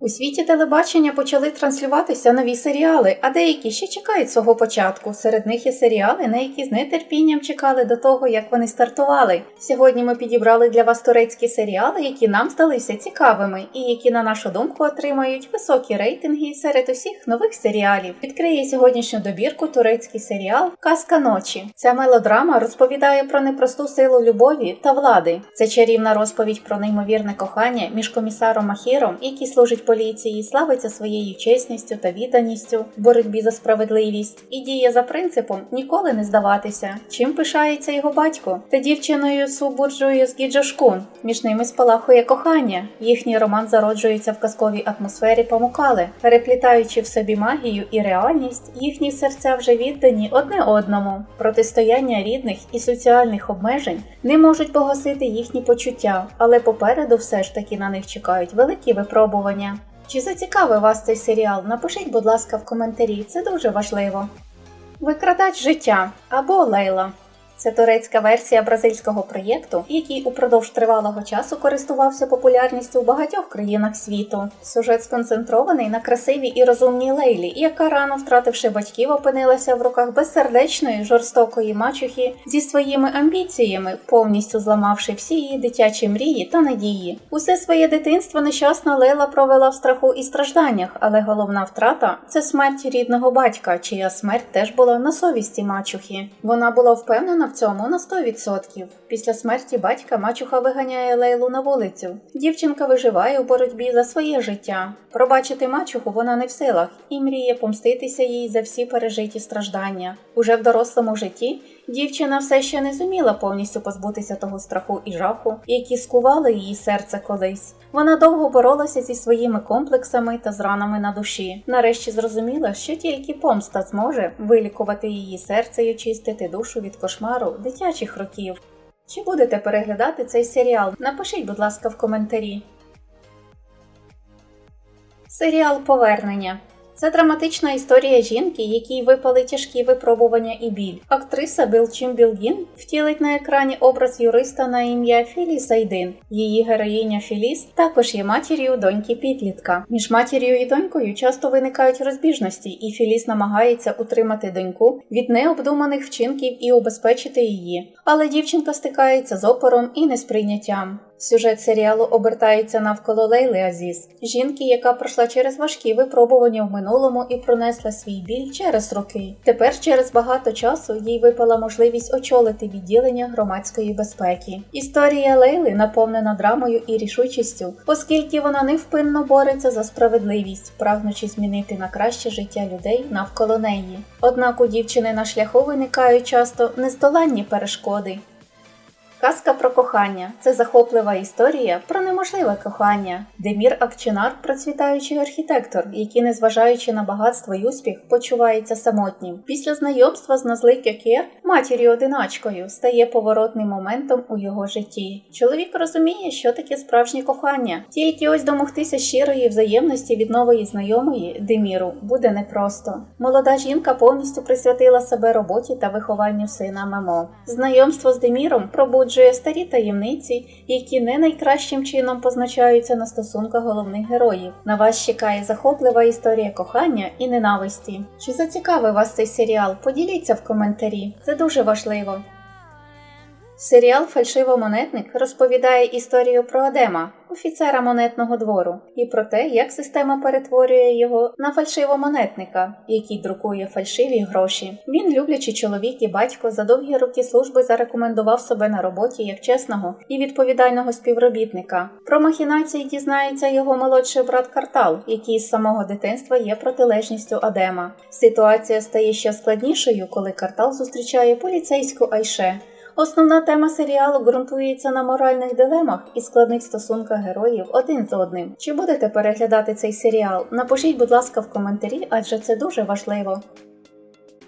У світі телебачення почали транслюватися нові серіали, а деякі ще чекають свого початку. Серед них є серіали, на які з нетерпінням чекали до того, як вони стартували. Сьогодні ми підібрали для вас турецькі серіали, які нам здалися цікавими, і які, на нашу думку, отримають високі рейтинги серед усіх нових серіалів. Відкриє сьогоднішню добірку турецький серіал Казка ночі. Ця мелодрама розповідає про непросту силу любові та влади. Це чарівна розповідь про неймовірне кохання між комісаром Махіром, який служить поліції, славиться своєю чесністю та відданістю в боротьбі за справедливість і діє за принципом ніколи не здаватися. Чим пишається його батько та дівчиною Субурджою з Гіджошкун. Між ними спалахує кохання. Їхній роман зароджується в казковій атмосфері Памукали, переплітаючи в собі магію і реальність, їхні серця вже віддані одне одному. Протистояння рідних і соціальних обмежень не можуть погасити їхні почуття, але попереду все ж таки на них чекають великі випробування. Чи зацікавив вас цей серіал? Напишіть, будь ласка, в коментарі, це дуже важливо. Викрадач життя або Лейла. Це турецька версія бразильського проєкту, який упродовж тривалого часу користувався популярністю в багатьох країнах світу. Сюжет сконцентрований на красивій і розумній Лейлі, яка рано втративши батьків, опинилася в руках безсердечної, жорстокої мачухи зі своїми амбіціями, повністю зламавши всі її дитячі мрії та надії. Усе своє дитинство нещасна Лейла провела в страху і стражданнях, але головна втрата це смерть рідного батька, чия смерть теж була на совісті мачухи. Вона була впевнена в цьому на 100%. Після смерті батька мачуха виганяє Лейлу на вулицю. Дівчинка виживає у боротьбі за своє життя. Пробачити мачуху вона не в силах і мріє помститися їй за всі пережиті страждання. Уже в дорослому житті дівчина все ще не зуміла повністю позбутися того страху і жаху, які скували її серце колись. Вона довго боролася зі своїми комплексами та зранами на душі. Нарешті зрозуміла, що тільки помста зможе вилікувати її серце і очистити душу від кошмару дитячих років. Чи будете переглядати цей серіал? Напишіть, будь ласка, в коментарі. Серіал Повернення. Це драматична історія жінки, якій випали тяжкі випробування і біль. Актриса Білчим Білгін втілить на екрані образ юриста на ім'я Філіс Айдин. Її героїня Філіс також є матір'ю доньки підлітка. Між матір'ю і донькою часто виникають розбіжності, і Філіс намагається утримати доньку від необдуманих вчинків і убезпечити її. Але дівчинка стикається з опором і несприйняттям. Сюжет серіалу обертається навколо Лейли Азіз, жінки, яка пройшла через важкі випробування в минулому і пронесла свій біль через роки. Тепер, через багато часу, їй випала можливість очолити відділення громадської безпеки. Історія Лейли наповнена драмою і рішучістю, оскільки вона невпинно бореться за справедливість, прагнучи змінити на краще життя людей навколо неї. Однак у дівчини на шляху виникають часто нездоланні перешкоди. Казка про кохання це захоплива історія про неможливе кохання. Демір Акчинар процвітаючий архітектор, який, незважаючи на багатство й успіх, почувається самотнім. Після знайомства з Назли Кьокер, матір'ю одиначкою, стає поворотним моментом у його житті. Чоловік розуміє, що таке справжнє кохання. Тільки ось домогтися щирої взаємності від нової знайомої Деміру буде непросто. Молода жінка повністю присвятила себе роботі та вихованню сина Мемо. Знайомство з Деміром пробуджує старі таємниці, які не найкращим чином позначаються на стосунках головних героїв. На вас чекає захоплива історія кохання і ненависті. Чи зацікавив вас цей серіал? Поділіться в коментарі, це дуже важливо. Серіал Фальшивомонетник розповідає історію про Адема, офіцера монетного двору, і про те, як система перетворює його на фальшивомонетника, який друкує фальшиві гроші. Він, люблячий чоловік і батько, за довгі роки служби зарекомендував себе на роботі як чесного і відповідального співробітника. Про махінації дізнається його молодший брат Картал, який з самого дитинства є протилежністю Адема. Ситуація стає ще складнішою, коли Картал зустрічає поліцейську Айше. Основна тема серіалу ґрунтується на моральних дилемах і складних стосунках героїв один з одним. Чи будете переглядати цей серіал? Напишіть, будь ласка, в коментарі, адже це дуже важливо.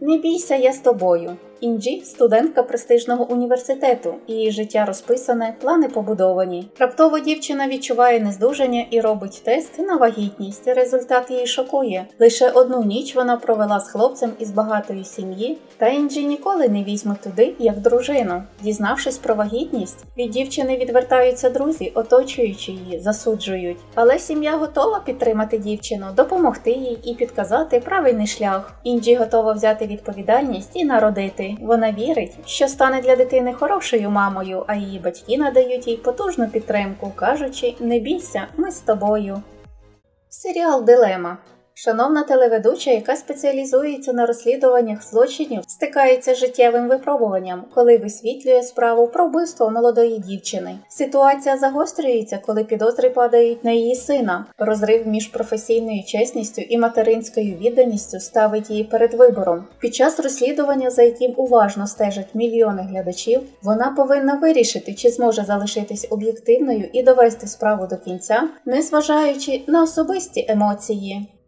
Не бійся, я з тобою. Інджі студентка престижного університету, її життя розписане, плани побудовані. Раптово дівчина відчуває нездужання і робить тест на вагітність. Результат її шокує. Лише одну ніч вона провела з хлопцем із багатої сім'ї, та Інджі ніколи не візьме туди як дружину. Дізнавшись про вагітність, від дівчини відвертаються друзі, оточуючи її, засуджують. Але сім'я готова підтримати дівчину, допомогти їй і підказати правильний шлях. Інджі готова взяти відповідальність і народити. Вона вірить, що стане для дитини хорошою мамою, а її батьки надають їй потужну підтримку, кажучи: не бійся, ми з тобою. Серіал Дилема. Шановна телеведуча, яка спеціалізується на розслідуваннях злочинів, стикається з життєвим випробуванням, коли висвітлює справу про вбивство молодої дівчини. Ситуація загострюється, коли підозри падають на її сина. Розрив між професійною чесністю і материнською відданістю ставить її перед вибором. Під час розслідування, за яким уважно стежать мільйони глядачів, вона повинна вирішити, чи зможе залишитись об'єктивною і довести справу до кінця, незважаючи на особисті емоції.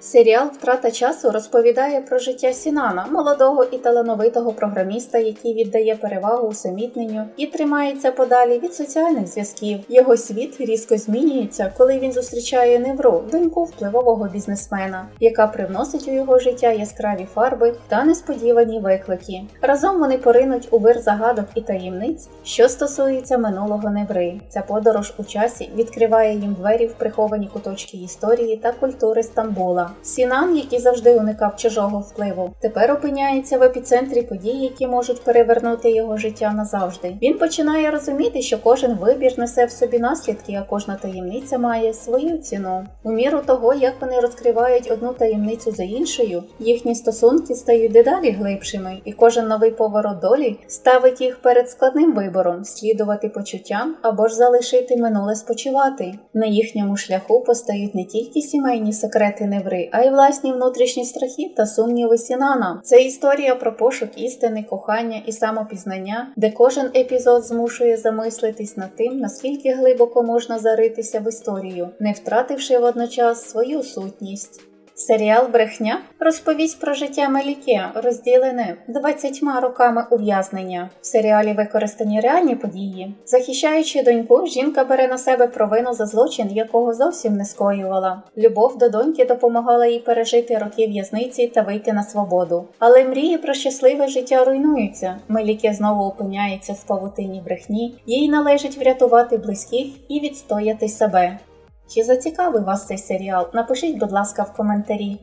Серіал Втрата часу розповідає про життя Сінана, молодого і талановитого програміста, який віддає перевагу усамітненню і тримається подалі від соціальних зв'язків. Його світ різко змінюється, коли він зустрічає Невру, доньку впливового бізнесмена, яка привносить у його життя яскраві фарби та несподівані виклики. Разом вони поринуть у вир загадок і таємниць, що стосується минулого Неври. Ця подорож у часі відкриває їм двері в приховані куточки історії та культури Стамбула. Сінан, який завжди уникав чужого впливу, тепер опиняється в епіцентрі подій, які можуть перевернути його життя назавжди. Він починає розуміти, що кожен вибір несе в собі наслідки, а кожна таємниця має свою ціну. У міру того, як вони розкривають одну таємницю за іншою, їхні стосунки стають дедалі глибшими, і кожен новий поворот долі ставить їх перед складним вибором слідувати почуттям або ж залишити минуле спочивати. На їхньому шляху постають не тільки сімейні секрети неври, а й власні внутрішні страхи та сумніви Сінана. Це історія про пошук істини, кохання і самопізнання, де кожен епізод змушує замислитись над тим, наскільки глибоко можна заритися в історію, не втративши водночас свою сутність. Серіал Брехня розповість про життя Меліке, розділене 20 роками ув'язнення. В серіалі використані реальні події. Захищаючи доньку, жінка бере на себе провину за злочин, якого зовсім не скоювала. Любов до доньки допомагала їй пережити роки в'язниці та вийти на свободу. Але мрії про щасливе життя руйнуються. Меліке знову опиняється в павутині брехні. Їй належить врятувати близьких і відстояти себе. Чи зацікавив вас цей серіал? Напишіть, будь ласка, в коментарі.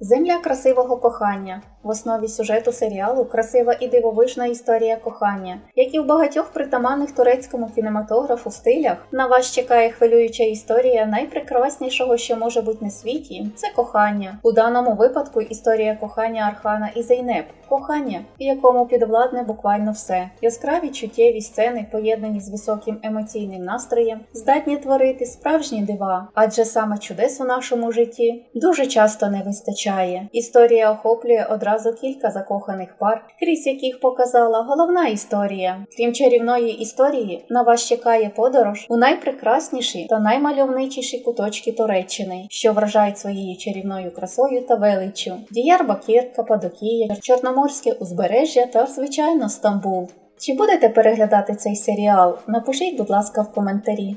Земля красивого кохання. В основі сюжету серіалу красива і дивовижна історія кохання, як і в багатьох притаманних турецькому кінематографу стилях. На вас чекає хвилююча історія найпрекраснішого, що може бути на світі це кохання. У даному випадку історія кохання Архана і Зейнеп. Кохання, в якому підвладне буквально все. Яскраві чуттєві сцени, поєднані з високим емоційним настроєм, здатні творити справжні дива, адже саме чудес у нашому житті дуже часто не вистачає. Історія охоплює одразу кілька закоханих пар, крізь яких показала головна історія. Крім чарівної історії, на вас чекає подорож у найпрекрасніші та наймальовничіші куточки Туреччини, що вражають своєю чарівною красою та величчю. Діярбакир, Кападокія, Чорноморське узбережжя та, звичайно, Стамбул. Чи будете переглядати цей серіал? Напишіть, будь ласка, в коментарі.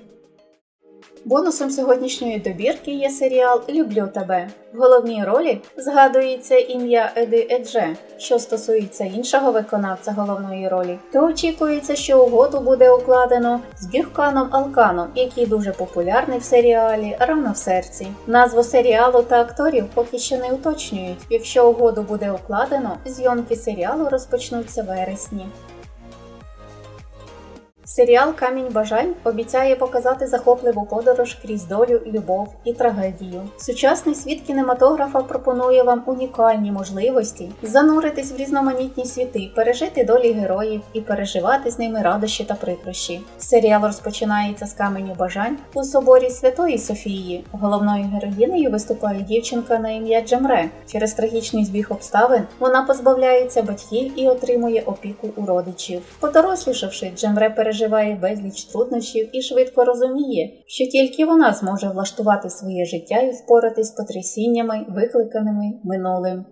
Бонусом сьогоднішньої добірки є серіал Люблю тебе. В головній ролі згадується ім'я Еди Едже. Що стосується іншого виконавця головної ролі, то очікується, що угоду буде укладено з Бюхканом Алканом, який дуже популярний в серіалі Рано в серці. Назву серіалу та акторів поки що не уточнюють. Якщо угоду буде укладено, зйомки серіалу розпочнуться вересні. Серіал Камінь бажань обіцяє показати захопливу подорож крізь долю, любов і трагедію. Сучасний світ кінематографа пропонує вам унікальні можливості зануритись в різноманітні світи, пережити долі героїв і переживати з ними радощі та прикрощі. Серіал розпочинається з каменю бажань у соборі Святої Софії. Головною героїнею виступає дівчинка на ім'я Джемре. Через трагічний збіг обставин вона позбавляється батьків і отримує опіку у родичів. Подорослішавши, Джемре переживає безліч труднощів і швидко розуміє, що тільки вона зможе влаштувати своє життя і впоратись з потрясіннями, викликаними минулим.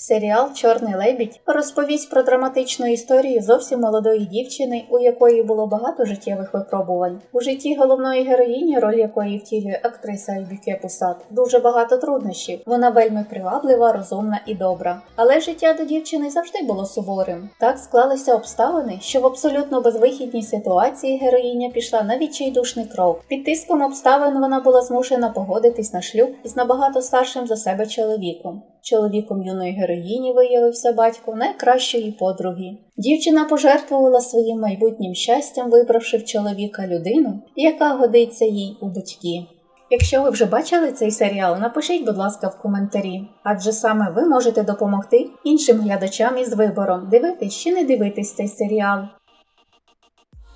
Серіал Чорний лебідь розповість про драматичну історію зовсім молодої дівчини, у якої було багато життєвих випробувань. У житті головної героїні, роль якої втілює актриса Ібюке Пусат, дуже багато труднощів. Вона вельми приваблива, розумна і добра. Але життя до дівчини завжди було суворим. Так склалися обставини, що в абсолютно безвихідній ситуації героїня пішла на відчайдушний крок. Під тиском обставин вона була змушена погодитись на шлюб із набагато старшим за себе чоловіком. Чоловіком юної героїні виявився батько найкращої подруги. Дівчина пожертвувала своїм майбутнім щастям, вибравши в чоловіка людину, яка годиться їй у батьки. Якщо ви вже бачили цей серіал, напишіть, будь ласка, в коментарі, адже саме ви можете допомогти іншим глядачам із вибором, дивитись чи не дивитись цей серіал.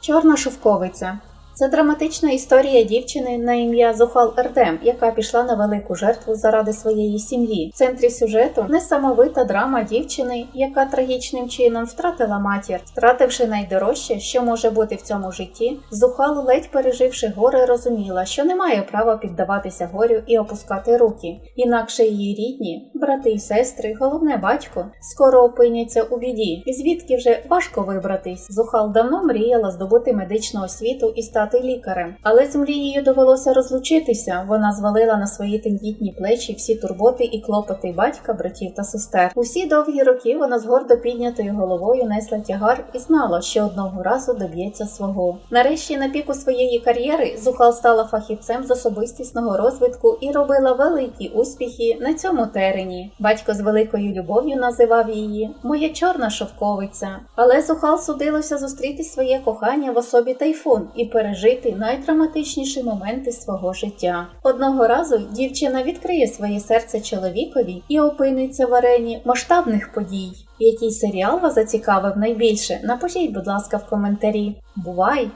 Чорна шовковиця це драматична історія дівчини на ім'я Зухал Ертем, яка пішла на велику жертву заради своєї сім'ї. В центрі сюжету несамовита драма дівчини, яка трагічним чином втратила матір, втративши найдорожче, що може бути в цьому житті. Зухал, ледь переживши горе, розуміла, що не має права піддаватися горю і опускати руки. Інакше її рідні, брати і сестри, головне батько, скоро опиняться у біді, і звідки вже важко вибратись. Зухал давно мріяла здобути медичну освіту і стати лікарем, але з мрією довелося розлучитися. Вона звалила на свої тендітні плечі всі турботи і клопоти батька, братів та сестер. Усі довгі роки вона з гордо піднятою головою несла тягар і знала, що одного разу доб'ється свого. Нарешті, на піку своєї кар'єри, Зухал стала фахівцем з особистісного розвитку і робила великі успіхи на цьому терені. Батько з великою любов'ю називав її Моя чорна шовковиця. Але Зухал судилося зустріти своє кохання в особі тайфун і пережити найдраматичніші моменти свого життя. Одного разу дівчина відкриє своє серце чоловікові і опиниться в арені масштабних подій. Який серіал вас зацікавив найбільше? Напишіть, будь ласка, в коментарі. Бувай!